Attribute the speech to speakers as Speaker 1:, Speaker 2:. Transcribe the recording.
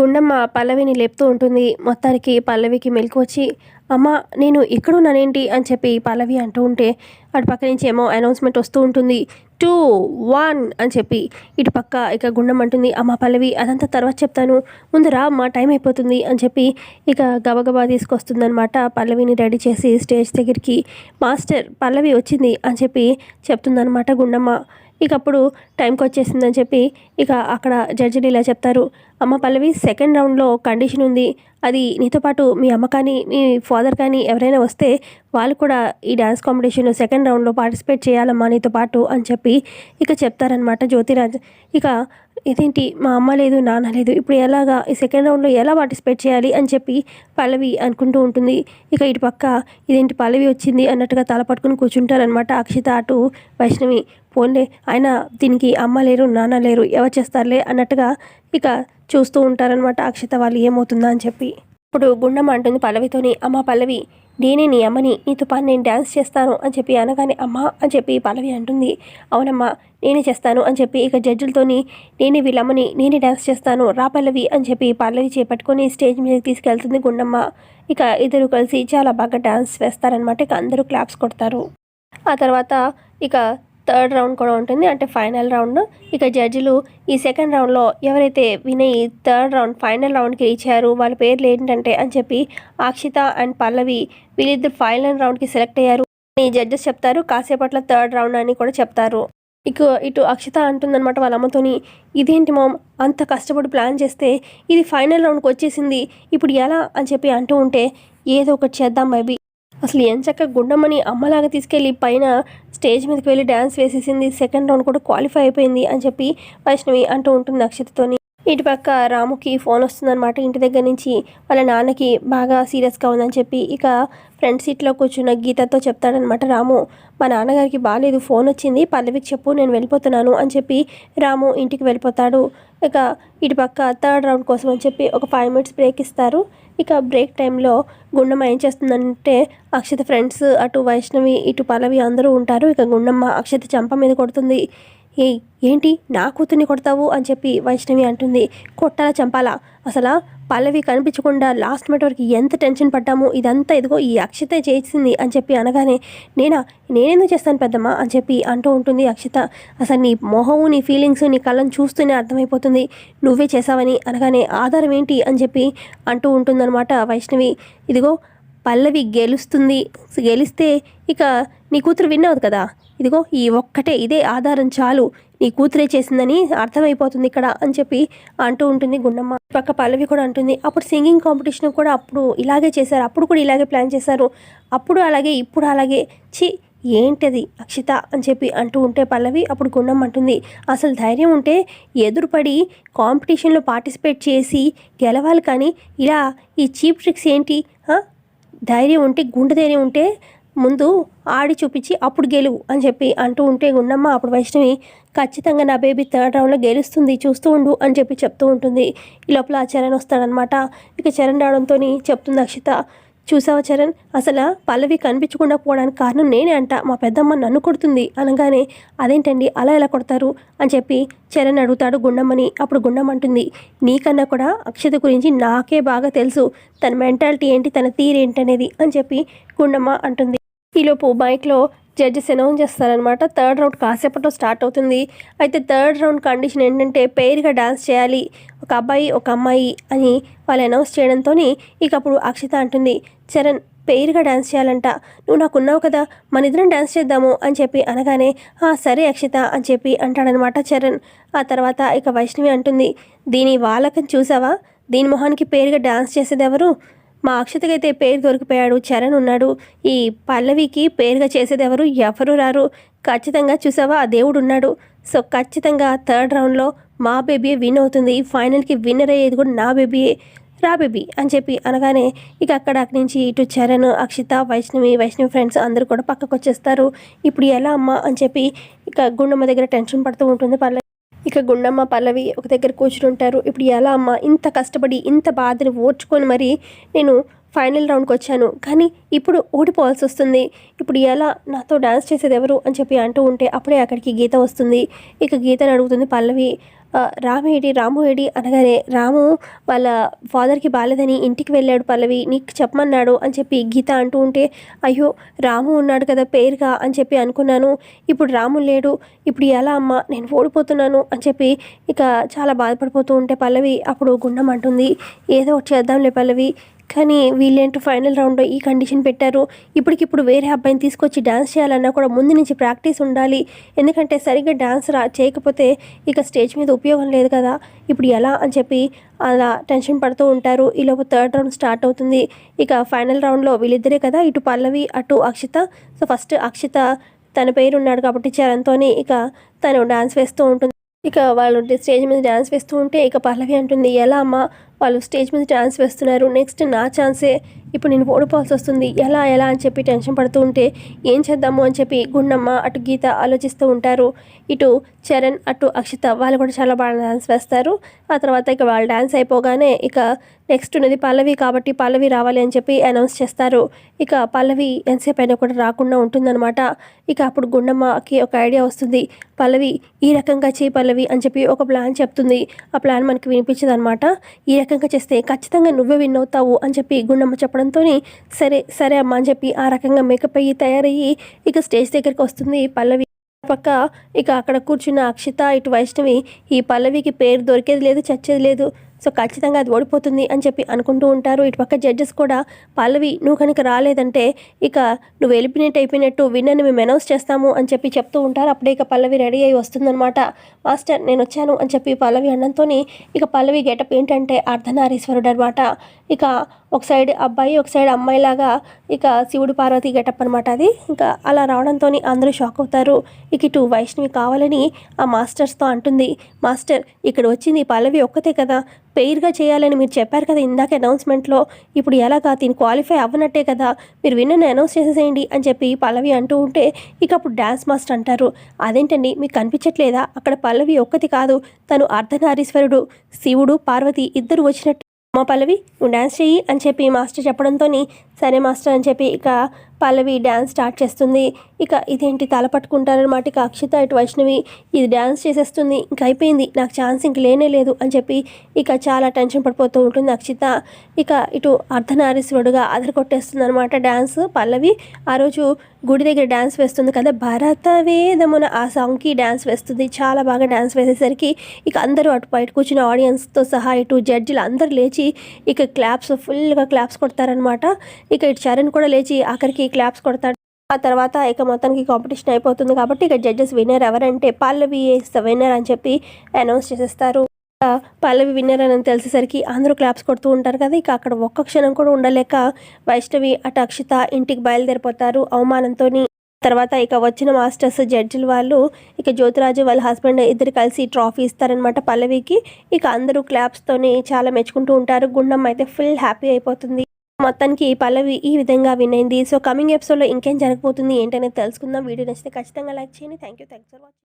Speaker 1: గుండమ్మ పల్లవిని లేపుతూ ఉంటుంది. మొత్తానికి పల్లవికి మెలకు వచ్చి అమ్మ నేను ఇక్కడున్నానేంటి? అని చెప్పి పల్లవి అంటూ ఉంటే అటు పక్క నుంచి ఏమో అనౌన్స్మెంట్ వస్తూ ఉంటుంది. టూ వన్ అని చెప్పి ఇటు పక్క ఇక గుండం అంటుంది. అమ్మ పల్లవి అదంతా తర్వాత చెప్తాను. ముందు రా అమ్మ టైం అయిపోతుంది అని చెప్పి ఇక గబగబా తీసుకొస్తుందనమాట పల్లవిని రెడీ చేసి స్టేజ్ దగ్గరికి. మాస్టర్ పల్లవి వచ్చింది అని చెప్పి చెప్తుందనమాట గుండమ్మ. ఇక అప్పుడు టైంకి వచ్చేసిందని చెప్పి ఇక అక్కడ జడ్జిలు ఇలా చెప్తారు. అమ్మ పల్లవి సెకండ్ రౌండ్లో కండిషన్ ఉంది. అది నీతో పాటు మీ అమ్మ కానీ మీ ఫాదర్ కానీ ఎవరైనా వస్తే వాళ్ళు కూడా ఈ డ్యాన్స్ కాంపిటీషన్లో సెకండ్ రౌండ్లో పార్టిసిపేట్ చేయాలమ్మా నీతో పాటు అని చెప్పి ఇక చెప్తారనమాట జ్యోతిరాజ్. ఇక ఇదేంటి? మా అమ్మ లేదు నాన్న లేదు. ఇప్పుడు ఎలాగా? ఈ సెకండ్ రౌండ్లో ఎలా పార్టిసిపేట్ చేయాలి అని చెప్పి పల్లవి అనుకుంటూ ఉంటుంది. ఇక ఇటు పక్క ఇదేంటి పల్లవి వచ్చింది అన్నట్టుగా తల పట్టుకుని కూర్చుంటారనమాట అక్షిత అటు వైష్ణవి. పోన్లే ఆయన దీనికి అమ్మ లేరు నాన్న లేరు ఎవరు చేస్తారులే అన్నట్టుగా ఇక చూస్తూ ఉంటారనమాట అక్షిత వాళ్ళు ఏమవుతుందా? అని చెప్పి. ఇప్పుడు గుండమ్మ అంటుంది పల్లవితోని అమ్మ పల్లవి నేనే నీ అమ్మని నీతో పాటు నేను డ్యాన్స్ చేస్తాను అని చెప్పి అనగానే అమ్మ అని చెప్పి పల్లవి అంటుంది. అవునమ్మా నేనే చేస్తాను అని చెప్పి ఇక జడ్జిలతోని నేనే వీళ్ళమ్మని నేనే డ్యాన్స్ చేస్తాను రా పల్లవి అని చెప్పి పల్లవి చేపట్టుకొని స్టేజ్ మీదకి తీసుకెళ్తుంది గుండమ్మ. ఇక ఇద్దరు కలిసి చాలా బాగా డ్యాన్స్ వేస్తారనమాట ఇక అందరూ క్లాప్స్ కొడతారు. ఆ తర్వాత ఇక థర్డ్ రౌండ్ కూడా ఉంటుంది. అంటే ఫైనల్ రౌండ్. ఇక జడ్జిలు ఈ సెకండ్ రౌండ్లో ఎవరైతే వినయ్ థర్డ్ రౌండ్ ఫైనల్ రౌండ్కి రీచ్ అయ్యారు వాళ్ళ పేర్లు ఏంటంటే అని చెప్పి అక్షిత అండ్ పల్లవి వీళ్ళిద్దరు ఫైనల్ రౌండ్కి సెలెక్ట్ అయ్యారు ఈ జడ్జెస్ చెప్తారు. కాసేపట్ల థర్డ్ రౌండ్ అని కూడా చెప్తారు. ఇక ఇటు అక్షిత అంటుందన్నమాట వాళ్ళ అమ్మతోని ఇదేంటి మామ్ అంత కష్టపడి ప్లాన్ చేస్తే ఇది ఫైనల్ రౌండ్కి వచ్చేసింది ఇప్పుడు ఎలా? అని చెప్పి అంటూ ఉంటే ఏదో ఒకటి చేద్దాం బేబీ అసలు ఎంచక్క గుండమ్మని అమ్మలాగా తీసుకెళ్ళి పైన స్టేజ్ మీదకి వెళ్ళి డ్యాన్స్ వేసేసింది. సెకండ్ రౌండ్ కూడా క్వాలిఫై అయిపోయింది అని చెప్పి వైష్ణవి అంటూ ఉంటుంది అక్షతతోని. ఇటు పక్క రాముకి ఫోన్ వస్తుందన్నమాట. ఇంటి దగ్గర నుంచి వాళ్ళ నాన్నకి బాగా సీరియస్గా ఉందని చెప్పి ఇక ఫ్రంట్ సీట్లో కూర్చున్న గీతతో చెప్తాడనమాట రాము. మా నాన్నగారికి బాగాలేదు ఫోన్ వచ్చింది పల్లవికి చెప్పు నేను వెళ్ళిపోతున్నాను అని చెప్పి రాము ఇంటికి వెళ్ళిపోతాడు. ఇక ఇటు పక్క థర్డ్ రౌండ్ కోసం అని చెప్పి ఒక ఫైవ్ మినిట్స్ బ్రేక్ ఇస్తారు. ఇక బ్రేక్ టైంలో గుండమ్మ ఏం చేస్తుందంటే అక్షత ఫ్రెండ్స్ అటు వైష్ణవి ఇటు పల్లవి అందరూ ఉంటారు. ఇక గుండమ్మ అక్షత చంప మీద కొడుతుంది. ఏయ్ ఏంటి నా కూతుర్ని కొడతావు అని చెప్పి వైష్ణవి అంటుంది. కొట్టాలా చంపాలా? అసలు పల్లవి కనిపించకుండా లాస్ట్ మినిట్ వరకు ఎంత టెన్షన్ పడ్డాము ఇదంతా ఇదిగో ఈ అక్షత చేసింది అని చెప్పి అనగానే నేనా నేనెందుకు చేస్తాను పెద్దమ్మ అని చెప్పి అంటూ ఉంటుంది అక్షత. అసలు నీ మొహము నీ ఫీలింగ్స్ నీ కళ్ళను చూస్తూనే అర్థమైపోతుంది. నువ్వే చేసావని అనగానే ఆధారం ఏంటి అని చెప్పి అంటూ ఉంటుందన్నమాట వైష్ణవి. ఇదిగో పల్లవి గెలుస్తుంది గెలిస్తే ఇక నీ కూతురు విన్నావు కదా. ఇదిగో ఈ ఒక్కటే ఇదే ఆధారం చాలు. నీ కూతురే చేసిందని అర్థమైపోతుంది ఇక్కడ అని చెప్పి అంటూ ఉంటుంది గుండమ్మ. పక్క పల్లవి కూడా అంటుంది అప్పుడు సింగింగ్ కాంపిటీషన్ కూడా అప్పుడు ఇలాగే చేశారు అప్పుడు కూడా ఇలాగే ప్లాన్ చేశారు అప్పుడు అలాగే ఇప్పుడు అలాగే. చి ఏంటది అక్షిత? అని చెప్పి అంటూ ఉంటే పల్లవి అప్పుడు గుండమ్మ అంటుంది అసలు ధైర్యం ఉంటే ఎదురుపడి కాంపిటీషన్లో పార్టిసిపేట్ చేసి గెలవాలి కానీ ఇలా ఈ చీప్ ట్రిక్స్ ఏంటి? ధైర్యం ఉంటే గుండె ధైర్యం ఉంటే ముందు ఆడి చూపించి అప్పుడు గెలువు అని చెప్పి అంటూ ఉంటే గుండమ్మ అప్పుడు వైష్ణవి ఖచ్చితంగా నా బేబీ థర్డ్ రౌండ్లో గెలుస్తుంది చూస్తూ ఉండు అని చెప్పి చెప్తూ ఉంటుంది. ఈ లోపల చరణ్ వస్తాడనమాట ఇక చరణ్ రావడంతో చెప్తుంది అక్షిత చూసావా చరణ్? అసలు పల్లవి కనిపించకుండా పోవడానికి కారణం నేనే అంట. మా పెద్దమ్మ నన్ను కొడుతుంది. అనగానే అదేంటండి? అలా ఎలా కొడతారు? అని చెప్పి చరణ్ అడుగుతాడు గుండమ్మని. అప్పుడు గుండమ్మ అంటుంది నీకన్నా కూడా అక్షత గురించి నాకే బాగా తెలుసు. తన మెంటాలిటీ ఏంటి? తన తీరేంటనేది అని చెప్పి గుండమ్మ అంటుంది. ఈలోపు బైక్లో జడ్జెస్ అనౌన్స్ చేస్తారనమాట థర్డ్ రౌండ్ కాసేపట్లో స్టార్ట్ అవుతుంది. అయితే థర్డ్ రౌండ్ కండిషన్ ఏంటంటే పేరుగా డాన్స్ చేయాలి. ఒక అబ్బాయి ఒక అమ్మాయి అని వాళ్ళు అనౌన్స్ చేయడంతో ఇక అప్పుడు అక్షిత అంటుంది చరణ్ పేరుగా డ్యాన్స్ చేయాలంట. నువ్వు నాకున్నావు కదా మన ఇద్దరం డాన్స్ చేద్దాము అని చెప్పి అనగానే సరే అక్షిత అని చెప్పి అంటాడనమాట చరణ్. ఆ తర్వాత ఇక వైష్ణవి అంటుంది దీని వాళ్ళకని చూసావా? దీని మొహానికి పేరుగా డ్యాన్స్ చేసేది ఎవరు మా అక్షతకైతే పేరు దొరికిపోయాడు చరణ్ ఉన్నాడు. ఈ పల్లవికి పేరుగా చేసేది ఎవరు ఎవరు రారు? ఖచ్చితంగా చూసావా? ఆ దేవుడు ఉన్నాడు సో ఖచ్చితంగా థర్డ్ రౌండ్లో మా బేబీయే విన్ అవుతుంది. ఫైనల్కి విన్నర్ అయ్యేది కూడా నా బేబీయే. రా బేబీ అని చెప్పి అనగానే ఇక అక్కడ నుంచి ఇటు చరణ్ అక్షిత వైష్ణవి వైష్ణవి ఫ్రెండ్స్ అందరూ కూడా పక్కకు వచ్చేస్తారు. ఇప్పుడు ఎలా అమ్మా అని చెప్పి ఇక గుండమ్మ దగ్గర టెన్షన్ పడుతూ ఉంటుంది. పల్లవి ఇక గుండమ్మ పల్లవి ఒక దగ్గర కూర్చుంటారు ఇప్పుడు ఎలా అమ్మ? ఇంత కష్టపడి ఇంత బాధని ఓర్చుకొని మరి నేను ఫైనల్ రౌండ్కి వచ్చాను. కానీ ఇప్పుడు ఓడిపోవాల్సి వస్తుంది. ఇప్పుడు ఎలా నాతో డ్యాన్స్ చేసేది ఎవరు అని చెప్పి అంటూ ఉంటే అప్పుడే అక్కడికి గీత వస్తుంది. ఇక గీతను అడుగుతుంది పల్లవి రామేడి రాము ఏడి రాము ఏడి అనగానే రాము వాళ్ళ ఫాదర్కి బాలేదని ఇంటికి వెళ్ళాడు పల్లవి నీకు చెప్పమన్నాడు అని చెప్పి గీత అంటూ ఉంటే అయ్యో రాము ఉన్నాడు కదా పేరుగా అని చెప్పి అనుకున్నాను. ఇప్పుడు రాము లేడు. ఇప్పుడు ఎలా అమ్మ నేను ఓడిపోతున్నాను అని చెప్పి ఇక చాలా బాధపడిపోతూ ఉంటే పల్లవి అప్పుడు గుండం అంటుంది ఏదో ఒకటి చేద్దాంలే పల్లవి కానీ వీళ్ళేంటో ఫైనల్ రౌండ్లో ఈ కండిషన్ పెట్టారు. ఇప్పటికిప్పుడు వేరే అబ్బాయిని తీసుకొచ్చి డ్యాన్స్ చేయాలన్నా కూడా ముందు నుంచి ప్రాక్టీస్ ఉండాలి. ఎందుకంటే సరిగ్గా డ్యాన్స్ రా చేయకపోతే ఇక స్టేజ్ మీద ఉపయోగం లేదు కదా. ఇప్పుడు ఎలా అని చెప్పి అలా టెన్షన్ పడుతూ ఉంటారు. ఈలోపు థర్డ్ రౌండ్ స్టార్ట్ అవుతుంది. ఇక ఫైనల్ రౌండ్లో వీళ్ళిద్దరే కదా ఇటు పల్లవి అటు అక్షిత. సో ఫస్ట్ అక్షిత తన పేరు ఉన్నాడు కాబట్టి చరణ్తోనే ఇక తను డ్యాన్స్ వేస్తూ ఉంటుంది. ఇక వాళ్ళు స్టేజ్ మీద డ్యాన్స్ వేస్తూ ఉంటే ఇక పల్లవి అంటుంది ఎలా అమ్మా వాళ్ళు స్టేజ్ మీద డ్యాన్స్ వేస్తున్నారు. నెక్స్ట్ నా ఛాన్సే ఇప్పుడు నేను ఓడిపోవాల్సి వస్తుంది. ఎలా ఎలా అని చెప్పి టెన్షన్ పడుతూ ఉంటే ఏం చేద్దాము అని చెప్పి గుండమ్మ అటు గీత ఆలోచిస్తూ ఉంటారు. ఇటు చరణ్ అటు అక్షిత వాళ్ళు కూడా చాలా బాగా డ్యాన్స్ వేస్తారు. ఆ తర్వాత ఇక వాళ్ళు డ్యాన్స్ అయిపోగానే ఇక నెక్స్ట్ ఉన్నది పల్లవి కాబట్టి పల్లవి రావాలి అని చెప్పి అనౌన్స్ చేస్తారు. ఇక పల్లవి ఎంతసేపు అయినా కూడా రాకుండా ఉంటుందన్నమాట. ఇక అప్పుడు గుండమ్మకి ఒక ఐడియా వస్తుంది. పల్లవి ఈ రకంగా చేయి పల్లవి అని చెప్పి ఒక ప్లాన్ చెప్తుంది. ఆ ప్లాన్ మనకి వినిపించదనమాట ఈ రకంగా చేస్తే ఖచ్చితంగా నువ్వే విన్ అవుతావు అని చెప్పి గుండమ్మ చెప్పడం చెప్పడంతో సరే సరే అమ్మ అని చెప్పి ఆ రకంగా మేకప్ అయ్యి తయారయ్యి ఇక స్టేజ్ దగ్గరికి వస్తుంది పల్లవి. పక్క ఇక అక్కడ కూర్చున్న అక్షిత ఇటు వైష్ణవి ఈ పల్లవికి పేరు దొరికేది లేదు చచ్చేది లేదు. సో ఖచ్చితంగా అది ఓడిపోతుంది అని చెప్పి అనుకుంటూ ఉంటారు. ఇటు పక్క జడ్జెస్ కూడా పల్లవి నువ్వు కనుక రాలేదంటే ఇక నువ్వు ఎలిమినేట్ అయిపోయినట్టు విన్నర్ని మేము అనౌన్స్ చేస్తాము అని చెప్పి చెప్తూ ఉంటారు. అప్పుడే ఇక పల్లవి రెడీ అయి వస్తుందన్నమాట. మాస్టర్ నేను వచ్చాను అని చెప్పి పల్లవి అనడంతో ఇక పల్లవి గెటప్ ఏంటంటే అర్ధనారీశ్వరుడు అనమాట ఇక ఒక సైడ్ అబ్బాయి ఒక సైడ్ అమ్మాయిలాగా ఇక శివుడు పార్వతి గెటప్ అనమాట అది. ఇంకా అలా రావడంతో అందరూ షాక్ అవుతారు. ఇక ఇటు వైష్ణవి కావాలని ఆ మాస్టర్స్తో అంటుంది. మాస్టర్ ఇక్కడ వచ్చింది పల్లవి ఒక్కతే కదా. పెయిర్గా చేయాలని మీరు చెప్పారు కదా ఇందాక అనౌన్స్మెంట్లో. ఇప్పుడు ఎలాగా దీని క్వాలిఫై అవ్వనట్టే కదా. మీరు విన్నని అనౌన్స్ చేసేసేయండి అని చెప్పి పల్లవి అంటూ ఉంటే ఇక అప్పుడు డ్యాన్స్ మాస్టర్ అంటారు. అదేంటండి? మీకు కనిపించట్లేదా? అక్కడ పల్లవి ఒక్కటి కాదు. తను అర్ధనారీశ్వరుడు శివుడు పార్వతి ఇద్దరు వచ్చినట్టు మా పల్లవి నువ్వు డ్యాన్స్ చెయ్యి అని చెప్పి మాస్టర్ చెప్పడంతో సరే మాస్టర్ అని చెప్పి ఇక పల్లవి డ్యాన్స్ స్టార్ట్ చేస్తుంది. ఇక ఇదేంటి తల పట్టుకుంటారనమాట ఇక అక్షిత ఇటు వైష్ణవి ఇది డ్యాన్స్ చేసేస్తుంది. ఇంక అయిపోయింది. నాకు ఛాన్స్ ఇంక లేనే లేదు అని చెప్పి ఇక చాలా టెన్షన్ పడిపోతూ ఉంటుంది అక్షిత. ఇక ఇటు అర్ధనారీశ్వరుడుగా అదర కొట్టేస్తుంది అనమాట డ్యాన్స్ పల్లవి. ఆ రోజు గుడి దగ్గర డ్యాన్స్ వేస్తుంది కదా. భరత వేదమున ఆ సాంగ్కి డ్యాన్స్ వేస్తుంది. చాలా బాగా డ్యాన్స్ వేసేసరికి ఇక అందరూ అటు బయట కూర్చున్న ఆడియన్స్తో సహా ఇటు జడ్జిలు అందరూ లేచి ఇక క్లాప్స్ ఫుల్గా క్లాప్స్ కొడతారనమాట ఇక ఇటు చరణ్ కూడా లేచి ఆఖరికి క్లాప్స్ కొడతాడు. ఆ తర్వాత ఇక మొత్తానికి కాంపిటీషన్ అయిపోతుంది కాబట్టి ఇక జడ్జెస్ విన్నర్ ఎవరంటే పల్లవి ఇస్ ద విన్నర్ అని చెప్పి అనౌన్స్ చేసేస్తారు. పల్లవి విన్నర్ అని తెలిసేసరికి అందరూ క్లాప్స్ కొడుతూ ఉంటారు కదా ఇక అక్కడ ఒక్క క్షణం కూడా ఉండలేక వైష్ణవి అటు అక్షిత ఇంటికి బయలుదేరిపోతారు అవమానంతో తర్వాత ఇక వచ్చిన మాస్టర్స్ జడ్జిలు వాళ్ళు ఇక జ్యోతిరాజు వాళ్ళ హస్బెండ్ ఇద్దరు కలిసి ట్రాఫీ ఇస్తారనమాట పల్లవికి. ఇక అందరూ క్లాప్స్తోని చాలా మెచ్చుకుంటూ ఉంటారు. గుండమ్మ అయితే ఫుల్ హ్యాపీ అయిపోతుంది. మొత్తానికి ఈ పల్లవి ఈ విధంగా వినైంది సో కమింగ్ ఎపిసోడ్లో ఇంకేం జరగబోతుంది ఏంటనేది తెలుసుకుందాం. వీడియో నచ్చితే ఖచ్చితంగా లైక్ చేయండి. Thank you thanks for watching